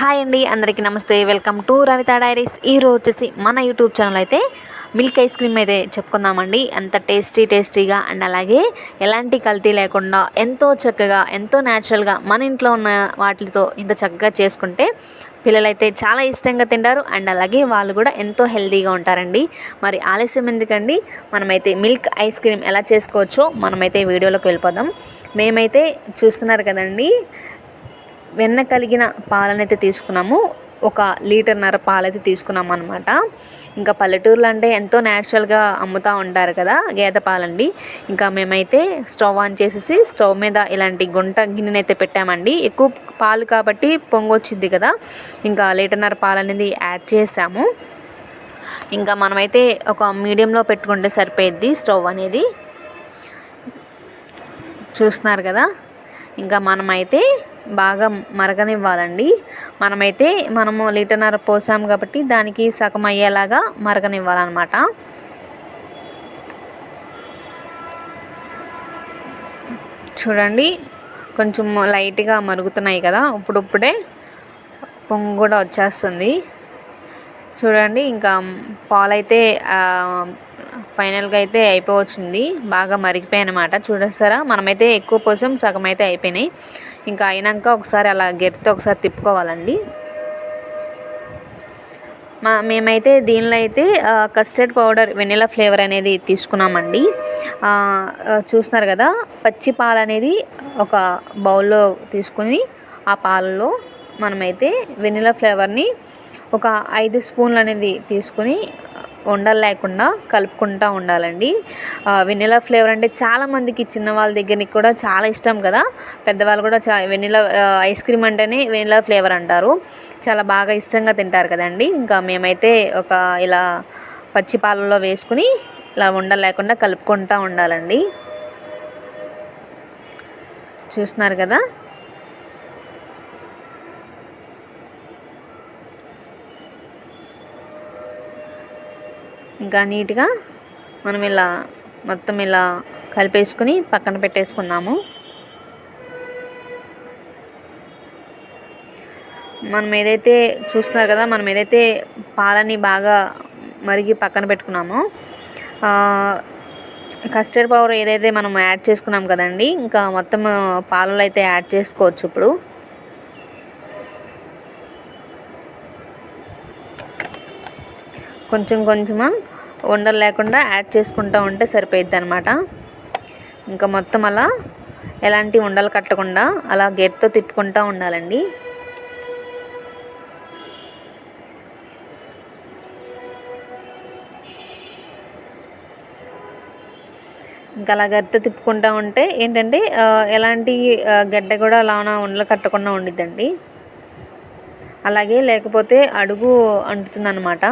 Hi అండి అందరికీ నమస్తే. Welcome to Ravitha diaries. ఈరోజు వచ్చేసి మన యూట్యూబ్ ఛానల్ అయితే మిల్క్ ఐస్ క్రీమ్ అయితే చెప్పుకుందామండి. అంత టేస్టీ టేస్టీగా అండ్ అలాగే ఎలాంటి కల్తీ లేకుండా ఎంతో చక్కగా ఎంతో న్యాచురల్గా మన ఇంట్లో ఉన్న వాటితో ఇంత చక్కగా చేసుకుంటే పిల్లలైతే చాలా ఇష్టంగా తింటారు. అండ్ అలాగే వాళ్ళు కూడా ఎంతో హెల్తీగా ఉంటారండి. మరి ఆలస్యం ఎందుకండి? మనమైతే మిల్క్ ఐస్ క్రీమ్ ఎలా చేసుకోవచ్చో మనమైతే వీడియోలోకి వెళ్ళిపోదాం. మేమైతే చూస్తున్నారు కదండి వెన్న కలిగిన పాలనైతే తీసుకున్నాము. ఒక లీటర్న్నర పాలైతే తీసుకున్నాం అనమాట ఇంకా పల్లెటూర్లు అంటే ఎంతో న్యాచురల్గా అమ్ముతూ ఉంటారు కదా గేదె పాలండి. ఇంకా మేమైతే స్టవ్ ఆన్ చేసేసి స్టవ్ మీద ఇలాంటి గుంట గిన్నెనైతే పెట్టామండి. ఎక్కువ పాలు కాబట్టి పొంగొచ్చింది కదా. ఇంకా లీటర్న్నర పాలు అనేది యాడ్ చేసాము. ఇంకా మనమైతే ఒక మీడియంలో పెట్టుకుంటే సరిపోయిద్ది స్టవ్ అనేది. చూస్తున్నారు కదా. ఇంకా మనమైతే బాగా మరగనివ్వాలండి. మనమైతే మనము లీటర్నర పోసాం కాబట్టి దానికి సగం అయ్యేలాగా మరగనివ్వాలన్నమాట. చూడండి కొంచెం లైట్గా మరుగుతున్నాయి కదా ఇప్పుడిప్పుడే పొంగు కూడా వచ్చేస్తుంది. చూడండి ఇంకా పాలైతే ఫైనల్గా అయితే అయిపోవచ్చింది. బాగా మరిగిపోయాయి అనమాట చూడేస్తారా? మనమైతే ఎక్కువ పోసాం సగం అయితే అయిపోయినాయి. ఇంకా అయినాక ఒకసారి అలా గెరితే ఒకసారి తిప్పుకోవాలండి. మా మేమైతే దీనిలో అయితే కస్టర్డ్ పౌడర్ వెనిలా ఫ్లేవర్ అనేది తీసుకున్నామండి. చూస్తున్నారు కదా పచ్చి పాలు అనేది ఒక బౌల్లో తీసుకుని ఆ పాలలో మనమైతే వెనిలా ఫ్లేవర్ని ఒక ఐదు స్పూన్లు అనేది తీసుకుని ఉండలు లేకుండా కలుపుకుంటూ ఉండాలండి. వెనిలా ఫ్లేవర్ అంటే చాలామందికి చిన్న వాళ్ళ దగ్గరికి కూడా చాలా ఇష్టం కదా. పెద్దవాళ్ళు కూడా చా వెనిలా ఐస్ క్రీమ్ అంటేనే వెనిలా ఫ్లేవర్ అంటారు. చాలా బాగా ఇష్టంగా తింటారు కదండి. ఇంకా మేమైతే ఒక ఇలా పచ్చిపాలలో వేసుకుని ఇలా ఉండలు లేకుండా కలుపుకుంటూ ఉండాలండి. చూస్తున్నారు కదా? ఇంకా నీట్గా మనం ఇలా మొత్తం ఇలా కలిపేసుకుని పక్కన పెట్టేసుకుందాము. మనం ఏదైతే చూస్తున్నారు కదా మనం ఏదైతే పాలని బాగా మరిగి పక్కన పెట్టుకున్నామో కస్టర్డ్ పౌడర్ ఏదైతే మనం యాడ్ చేసుకున్నాం కదండి ఇంకా మొత్తం పాలలో అయితే యాడ్ చేసుకోవచ్చు ఇప్పుడు. కొంచెం కొంచెం ఉండలు లేకుండా యాడ్ చేసుకుంటూ ఉంటే సరిపోయిద్ది అనమాట ఇంకా మొత్తం అలా ఎలాంటి ఉండలు కట్టకుండా అలా గేట్తో తిప్పుకుంటూ ఉండాలండి. ఇంకా అలా గరితో తిప్పుకుంటూ ఉంటే ఏంటంటే ఎలాంటి గడ్డ కూడా అలా ఉండలు కట్టకుండా ఉండిద్దండి. అలాగే లేకపోతే అడుగు అంటుతుందన్నమాట.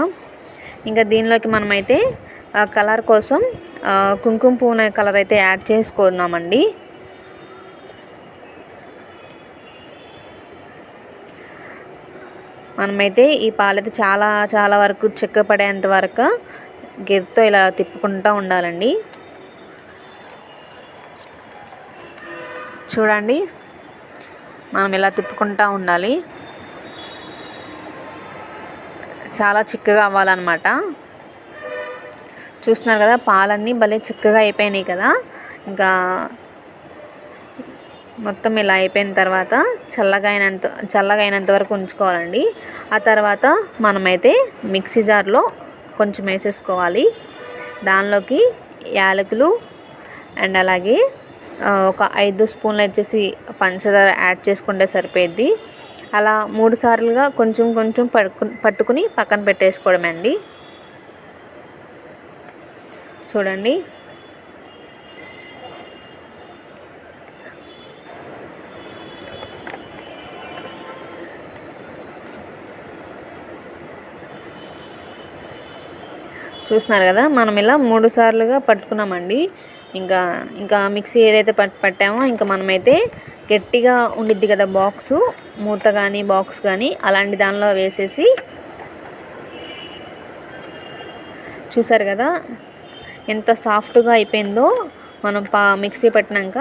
ఇంకా దీనిలోకి మనమైతే కలర్ కోసం కుంకుమ పువ్వు కలర్ అయితే యాడ్ చేసుకున్నామండి మనమైతే ఈ పాలైతే చాలా చాలా వరకు చెక్కపడేంత వరకు గిర్తో ఇలా తిప్పుకుంటూ ఉండాలండి. చూడండి మనం ఇలా తిప్పుకుంటూ ఉండాలి. చాలా చిక్కగా అవ్వాలన్నమాట. చూస్తున్నారు కదా పాలన్నీ భలే చిక్కగా అయిపోయినాయి కదా. ఇంకా మొత్తం ఇలా అయిపోయిన తర్వాత చల్లగా అయినంత చల్లగా అయినంత వరకు ఉంచుకోవాలండి. ఆ తర్వాత మనమైతే మిక్సీ జార్లో కొంచెం వేసేసుకోవాలి. దానిలోకి యాలకులు అండ్ అలాగే ఒక ఐదు స్పూన్లు వచ్చేసి పంచదార యాడ్ చేసుకుంటే సరిపోయిద్ది. అలా మూడు సార్లుగా కొంచెం కొంచెం పట్టుకు పట్టుకుని పక్కన పెట్టేసుకోవడమే అండి చూడండి. చూస్తున్నారు కదా మనం ఇలా మూడు సార్లుగా పట్టుకున్నామండి. ఇంకా ఇంకా మిక్సీ ఏదైతే పట్ పట్టామో ఇంకా మనమైతే గట్టిగా ఉండిద్ది కదా బాక్సు మూత కానీ బాక్స్ కానీ అలాంటి దానిలో వేసేసి చూసారు కదా ఎంత సాఫ్ట్గా అయిపోయిందో మనం పా మిక్సీ పట్టినాక.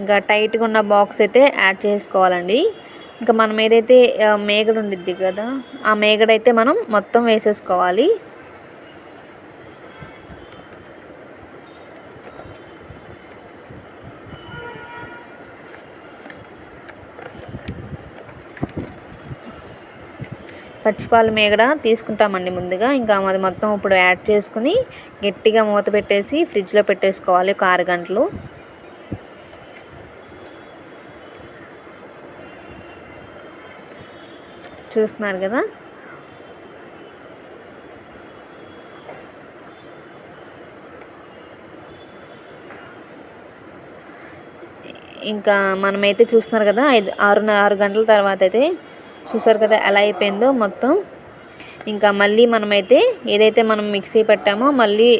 ఇంకా టైట్గా ఉన్న బాక్స్ అయితే యాడ్ చేసుకోవాలండి. ఇంకా మనం ఏదైతే మేగడ ఉండిద్ది కదా ఆ మేగడైతే మనం మొత్తం వేసేసుకోవాలి. పచ్చిపాలు మేగడ తీసుకుంటామండి ముందుగా. ఇంకా అది మొత్తం ఇప్పుడు యాడ్ చేసుకుని గట్టిగా మూత పెట్టేసి ఫ్రిడ్జ్లో పెట్టేసుకోవాలి ఒక ఆరు గంటలు. చూస్తున్నారు కదా? ఇంకా మనమైతే చూస్తున్నారు కదా ఐదు ఆరు ఆరు గంటల తర్వాత అయితే చూసారు కదా ఎలా అయిపోయిందో మొత్తం. ఇంకా మళ్ళీ మనమైతే ఏదైతే మనం మిక్సీ పెట్టామో మళ్ళీ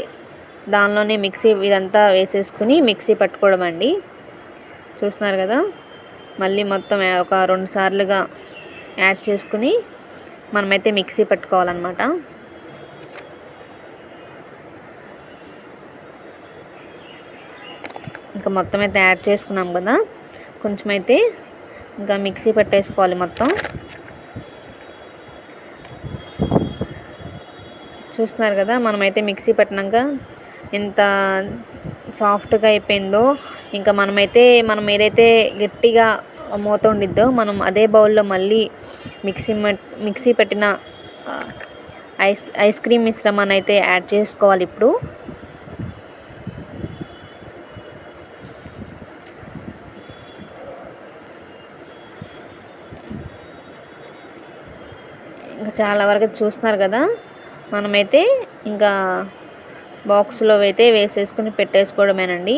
దానిలోనే మిక్సీ ఇదంతా వేసేసుకుని మిక్సీ పట్టుకోవడం అండి. చూస్తున్నారు కదా మళ్ళీ మొత్తం ఒక రెండు సార్లుగా యాడ్ చేసుకుని మనమైతే మిక్సీ పట్టుకోవాలన్నమాట. ఇంకా మొత్తం అయితే యాడ్ చేసుకున్నాం కదా కొంచెం అయితే ఇంకా మిక్సీ పెట్టేసుకోవాలి మొత్తం. చూస్తున్నారు కదా మనమైతే మిక్సీ పెట్టినాక ఎంత సాఫ్ట్గా అయిపోయిందో ఇంకా మనమైతే మనం ఏదైతే గట్టిగా మూత ఉండిద్దో మనం అదే బౌల్లో మళ్ళీ మిక్సీ మిక్సీ పెట్టిన ఐస్ ఐస్ క్రీమ్ మిశ్రమాన్ని అయితే యాడ్ చేసుకోవాలి ఇప్పుడు. ఇంకా చాలా వరకు చూస్తున్నారు కదా మనమైతే ఇంకా బాక్స్లో అయితే వేసేసుకుని పెట్టేసుకోవడమేనండి.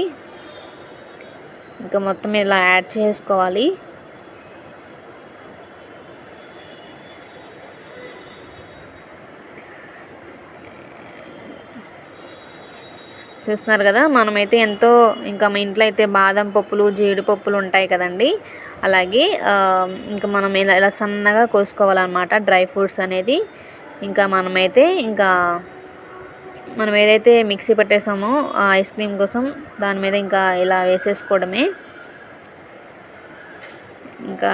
ఇంకా మొత్తం ఇలా యాడ్ చేసుకోవాలి. చూస్తున్నారు కదా మనమైతే ఎంతో ఇంకా మా ఇంట్లో అయితే బాదం పప్పులు జీడిపప్పులు ఉంటాయి కదండి. అలాగే ఇంకా మనం ఇలా ఇలా సన్నగా కోసుకోవాలన్నమాట డ్రై ఫ్రూట్స్ అనేది. ఇంకా మనమైతే ఇంకా మనం ఏదైతే మిక్సీ పెట్టేసామో ఆ ఐస్ క్రీమ్ కోసం దాని మీద ఇంకా ఇలా వేసేసుకోవడమే. ఇంకా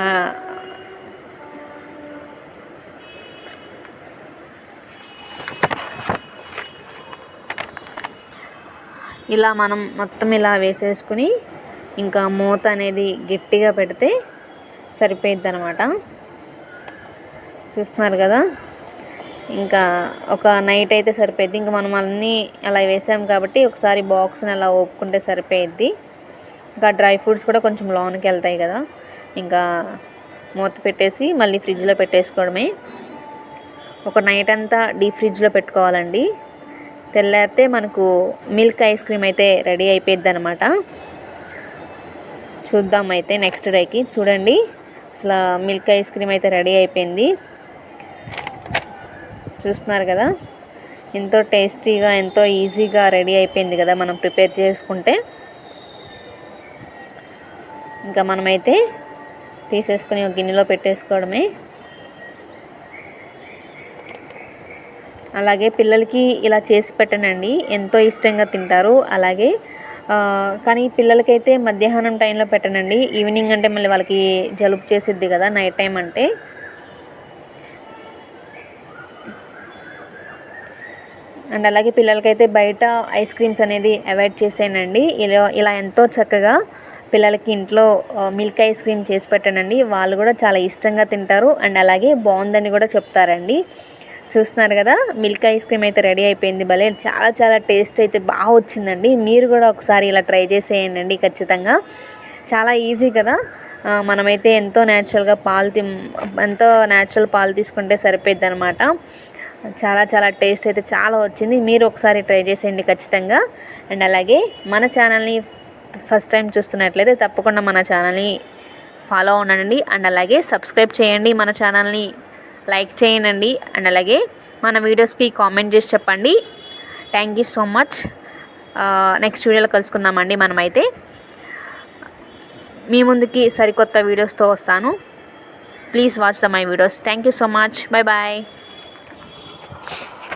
ఇలా మనం మొత్తం ఇలా వేసేసుకుని ఇంకా మూత అనేది గట్టిగా పెడితే సరిపోయిద్ది అనమాట చూస్తున్నారు కదా? ఇంకా ఒక నైట్ అయితే సరిపోయింది ఇంకా మనం అన్నీ అలా వేసాం కాబట్టి ఒకసారి బాక్స్ని అలా ఓపుకుంటే సరిపోయిద్ది. ఇంకా డ్రై ఫ్రూట్స్ కూడా కొంచెం లోనికి వెళ్తాయి కదా. ఇంకా మూత పెట్టేసి మళ్ళీ ఫ్రిడ్జ్లో పెట్టేసుకోవడమే. ఒక నైట్ అంతా డీప్ ఫ్రిడ్జ్లో పెట్టుకోవాలండి. తెల్లారితే మనకు మిల్క్ ఐస్ క్రీమ్ అయితే రెడీ అయిపోయింది అనమాట చూద్దాం అయితే నెక్స్ట్ డేకి చూడండి. అసలు మిల్క్ ఐస్ క్రీమ్ అయితే రెడీ అయిపోయింది. చూస్తున్నారు కదా? ఎంతో టేస్టీగా ఎంతో ఈజీగా రెడీ అయిపోయింది కదా మనం ప్రిపేర్ చేసుకుంటే. ఇంకా మనమైతే తీసేసుకుని ఒక గిన్నెలో పెట్టేసుకోవడమే. అలాగే పిల్లలకి ఇలా చేసి పెట్టనండి. ఎంతో ఇష్టంగా తింటారు. అలాగే కానీ పిల్లలకైతే మధ్యాహ్నం టైంలో పెట్టనండి. ఈవినింగ్ అంటే మళ్ళీ వాళ్ళకి జలుబు చేసిద్ది కదా నైట్ టైం అంటే. అండ్ అలాగే పిల్లలకైతే బయట ఐస్ క్రీమ్స్ అనేది అవాయిడ్ చేసేయనండి ఇలా ఇలా ఎంతో చక్కగా పిల్లలకి ఇంట్లో మిల్క్ ఐస్ క్రీమ్ చేసి పెట్టానండి. వాళ్ళు కూడా చాలా ఇష్టంగా తింటారు. అండ్ అలాగే బాగుందని కూడా చెప్తారండి. చూస్తున్నారు కదా మిల్క్ ఐస్ క్రీమ్ అయితే రెడీ అయిపోయింది భలే. చాలా చాలా టేస్ట్ అయితే బాగా వచ్చిందండి. మీరు కూడా ఒకసారి ఇలా ట్రై చేసేయండి ఖచ్చితంగా. చాలా ఈజీ కదా. మనమైతే ఎంతో న్యాచురల్గా పాలు తి ఎంతో న్యాచురల్ పాలు తీసుకుంటే సరిపోద్ది అనమాట చాలా చాలా టేస్ట్ అయితే చాలా వచ్చింది. మీరు ఒకసారి ట్రై చేసేయండి ఖచ్చితంగా. అండ్ అలాగే మన ఛానల్ని ఫస్ట్ టైం చూస్తున్నట్లయితే తప్పకుండా మన ఛానల్ని ఫాలో ఉండండి అండ్ అలాగే సబ్స్క్రైబ్ చేయండి మన ఛానల్ని లైక్ చేయండి. అండ్ అలాగే మన వీడియోస్కి కామెంట్ చేసి చెప్పండి. Thank you so much next వీడియోలో కలుసుకుందామండి మనమైతే. మీ ముందుకి సరికొత్త వీడియోస్తో వస్తాను. Please watch the my videos thank you so much bye bye